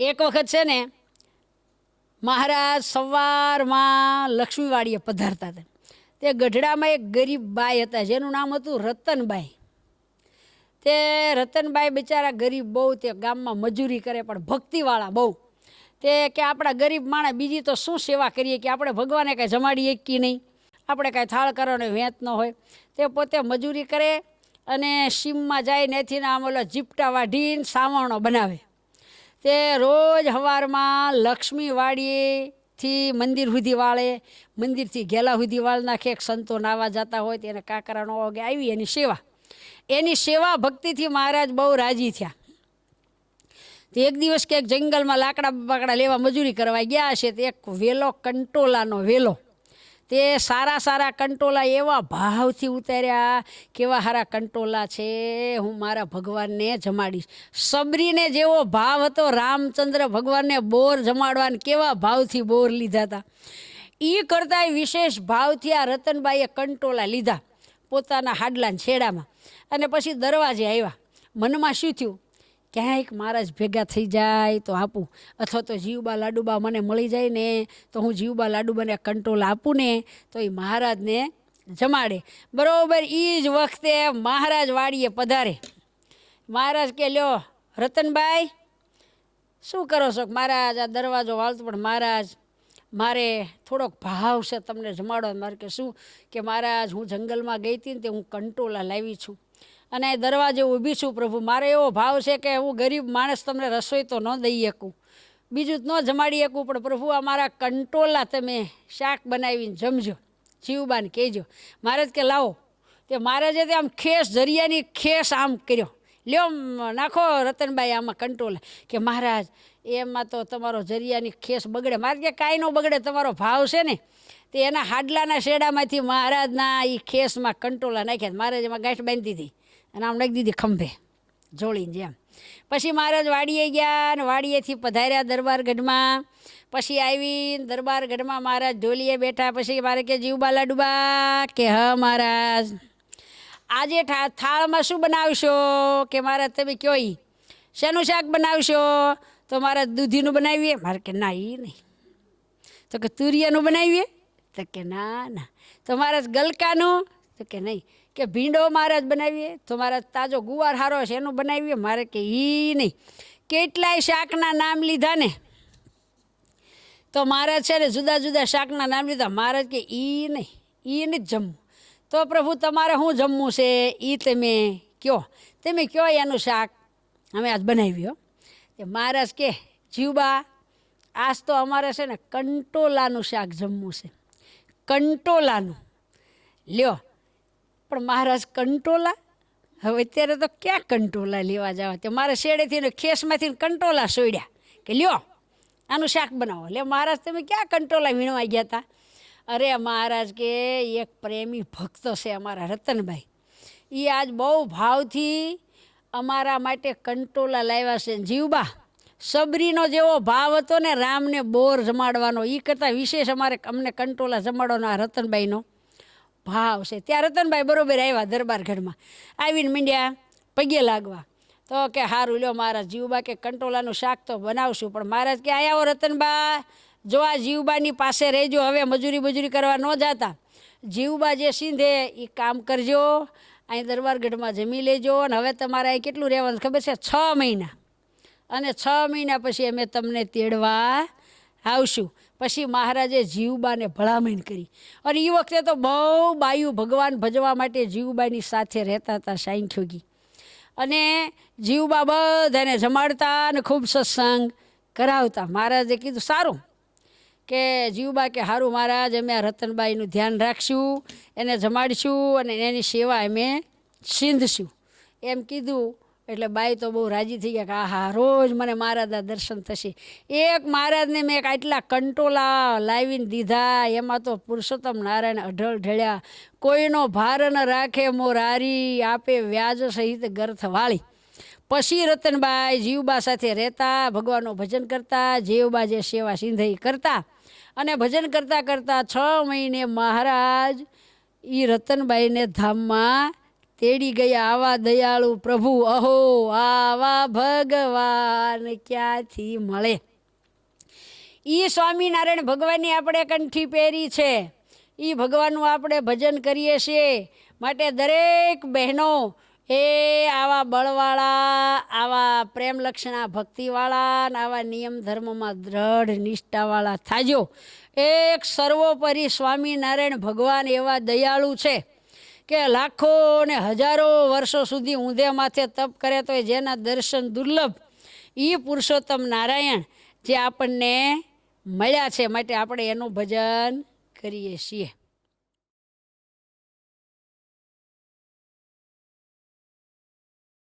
એક વખત છે ને, મહારાજ સવારમાં લક્ષ્મીવાડીએ પધારતા હતા. તે ગઢડામાં એક ગરીબ બાઈ હતા, જેનું નામ હતું રતનબાઈ. તે રતનબાઈ બિચારા ગરીબ બહુ, તે ગામમાં મજૂરી કરે, પણ ભક્તિવાળા બહુ. તે કે આપણા ગરીબ માણસ બીજી તો શું સેવા કરીએ કે આપણે ભગવાને કાંઈ જમાડીએ કે નહીં? આપણે કાંઈ થાળ કરવાનો વેંત ન હોય. તે પોતે મજૂરી કરે અને સીમમાં જાય, નેથીના આમ ઓલો જીપટા વાઢીને સાવણો બનાવે. તે રોજ સવારમાં લક્ષ્મીવાડીએથી મંદિર સુધી વાળે, મંદિરથી ઘેલા સુધી વાળ નાખે, એક સંતો નાવા જતા હોય તેને કાકરાનો વાગે, આવી એની સેવા. એની સેવા ભક્તિથી મહારાજ બહુ રાજી થયા. તે એક દિવસ કે જંગલમાં લાકડા બાકડા લેવા મજૂરી કરવા ગયા છે તે એક વેલો કંટોલાનો વેલો તે સારા સારા કંટોલા એવા ભાવથી ઉતાર્યા, કેવા સારા કંટોલા છે, હું મારા ભગવાનને જમાડીશ. સબરીને જેવો ભાવ હતો, રામચંદ્ર ભગવાનને બોર જમાડવાને કેવા ભાવથી બોર લીધા હતા. એ કરતાંય વિશેષ ભાવથી આ રતનબાઈએ કંટોલા લીધા પોતાના હાડલાના છેડામાં. અને પછી દરવાજે આવ્યા. મનમાં શું થયું? ક્યાંક મહારાજ ભેગા થઈ જાય તો આપું. અથવા તો જીવબા લાડુબા મને મળી જાય ને, તો હું જીવબા લાડુબાને કંટ્રોલ આપું ને, તો એ મહારાજને જમાડે. બરાબર એ જ વખતે મહારાજ વાડીએ પધારે. મહારાજ કે, લ્યો, રતનભાઈ, શું કરો છો? મહારાજ, આ દરવાજો વાળતો પણ મહારાજ, મારે થોડોક ભાવ છે તમને જમાડો મારે કે, શું? કે મહારાજ, હું જંગલમાં ગઈ હતી ને તે હું કંટોલા લાવી છું. અને દરવાજે ઊભી છું પ્રભુ. મારે એવો ભાવ છે કે હું ગરીબ માણસ તમને રસોઈ તો ન દઈ શકું. બીજું ન જમાડી શકું, પણ પ્રભુ, આ મારા કંટોલા તમે શાક બનાવીને જમજો, જીવબાન કહેજો. મહારાજ કે લાવો. તે મારે જે આમ ખેસ જરિયાની ખેસ આમ કર્યો. લ્યો નાખો રતનબાઈ આમાં કંટ્રોલ કે મહારાજ, એમાં તો તમારો જરિયાની ખેસ બગડે. મારે કે કાંઈ ન બગડે, તમારો ભાવ છે ને. તે એના હાડલાના શેડામાંથી મહારાજના એ ખેસમાં કંટોલા નાખ્યા. મહારાજ એમાં ગાંઠ બાંધી દીધી અને આમ નાખી દીધી ખંભે જોડીને જેમ. પછી મહારાજ વાડીએ ગયા અને વાડીએથી પધાર્યા દરબારગઢમાં. પછી આવીને દરબારગઢમાં મહારાજ ઢોલીએ બેઠા. પછી મારે કે જીવબા લાડુબા કે હા મહારાજ, આજે થાળમાં શું બનાવશો? કે મહારાજ, તમે કયો શેનું શાક બનાવશો? તો મારે દૂધીનું બનાવીએ? મારે કે, ના એ નહીં. તો કે, તુરિયાનું બનાવીએ? તો કે, ના ના. તો મહારાજ, ગલકાનું તો કે નહીં, કે ભીંડો મહારાજ બનાવીએ, તો મારા તાજો ગુવાર હારો છે એનું બનાવીએ, મારે કે ઈ નહીં. કેટલાય શાકના નામ લીધા ને? તો મહારાજ છે ને જુદા જુદા શાકના નામ લીધા મહારાજ કે ઈ નહીં ઈ નહીં જ જમવું. તો પ્રભુ તમારે શું જમવું છે? એ તમે કયો તમે કયો એનું શાક અમે આજ બનાવ્યો એ મહારાજ કે, જીવબા, આજ તો અમારે છે ને કંટોલાનું શાક જમવું છે. કંટોલાનું. લ્યો પણ મહારાજ કંટોલા? હવે અત્યારે તો ક્યાં કંટોલા લેવા જવા? તે મારે શેડેથી ને ખેસમાંથી કંટોલા સોડ્યા કે લ્યો, આનું શાક બનાવો. લે, મહારાજ, તમે ક્યાં કંટોલા વીણવા ગયા હતા અરે મહારાજ, કે એક પ્રેમી ભક્ત છે અમારા રતનભાઈ. એ આજ બહુ ભાવથી અમારા માટે કંટોલા લાવ્યા છે. જીવબા, સબરીનો જેવો ભાવ હતો ને, રામને બોર જમાડવાનો. એ કરતાં વિશેષ અમારે અમને કંટોલા જમાડવાનો આ રતનભાઈનો. ભાવ છે. ત્યાં રતનભાઈ બરોબર આવ્યા દરબારગઢમાં આવીને મીંડ્યા પગે લાગવા. તો કે હારું, લ્યો મારા જીવબા કે કંટોલાનું શાક તો બનાવશું, પણ મહારાજ કે આયા રતનબા. જો આ જીવબાની પાસે રહેજો, હવે મજૂરી મજૂરી કરવા ન જાતા. જીવબા જે સીંધે એ કામ કરજો, અહીં દરબારગઢમાં જમી લેજો, અને હવે તમારે અહીં કેટલું રહેવાનું ખબર છે? છ મહિના. અને છ મહિના પછી અમે તમને તેડવા આવશું. પછી મહારાજે જીવબાને ભલામણ કરી. અને એ વખતે તો બહુ બાયું ભગવાન ભજવા માટે જીવબાની સાથે રહેતા હતા સાંખ્યોગી અને જીવબા બધાને જમાડતા અને ખૂબ સત્સંગ કરાવતા. મહારાજે કીધું, સારું. કે જીવબા કે સારું મહારાજ, અમે આ રતનબાઈનું ધ્યાન રાખશું, એને જમાડીશું અને એની સેવા અમે સિંધશું. એમ કીધું એટલે બાઈ તો બહુ રાજી થઈ ગયા કે, આહા, રોજ મને મહારાજના દર્શન થશે. એક મહારાજને મેં આટલા કંટોલા લાવીને દીધા, એમાં તો પુરુષોત્તમ નારાયણ અઢળ ઢળ્યા. કોઈનો ભાર ન રાખે મોરારી, આપે વ્યાજ સહિત ગર્થ વાળી. પછી રતનબાઈ જીવબા સાથે રહેતા, ભગવાનનું ભજન કરતા, જીવબા જે સેવા સિંધઈ કરતા. અને ભજન કરતાં કરતાં છ મહિને મહારાજ એ રતનબાઈને ધામમાં તેડી ગયા આવા દયાળુ પ્રભુ. અહો, આવા ભગવાન ક્યાંથી મળે? એ સ્વામિનારાયણ ભગવાનની આપણે કંઠી પહેરી છે. એ ભગવાનનું આપણે ભજન કરીએ છીએ. માટે દરેક બહેનો, એ આવા બળવાળા, આવા પ્રેમલક્ષણા ભક્તિવાળા ને આવા નિયમ ધર્મમાં દ્રઢ નિષ્ઠાવાળા થાજો. એક સર્વોપરી સ્વામિનારાયણ ભગવાન એવા દયાળુ છે. કે લાખો ને હજારો વર્ષો સુધી ઊંધે માથે તપ કરે તો જેના દર્શન દુર્લભ એ પુરુષોત્તમ નારાયણ જે આપણને મળ્યા છે માટે આપણે એનું ભજન કરીએ છીએ.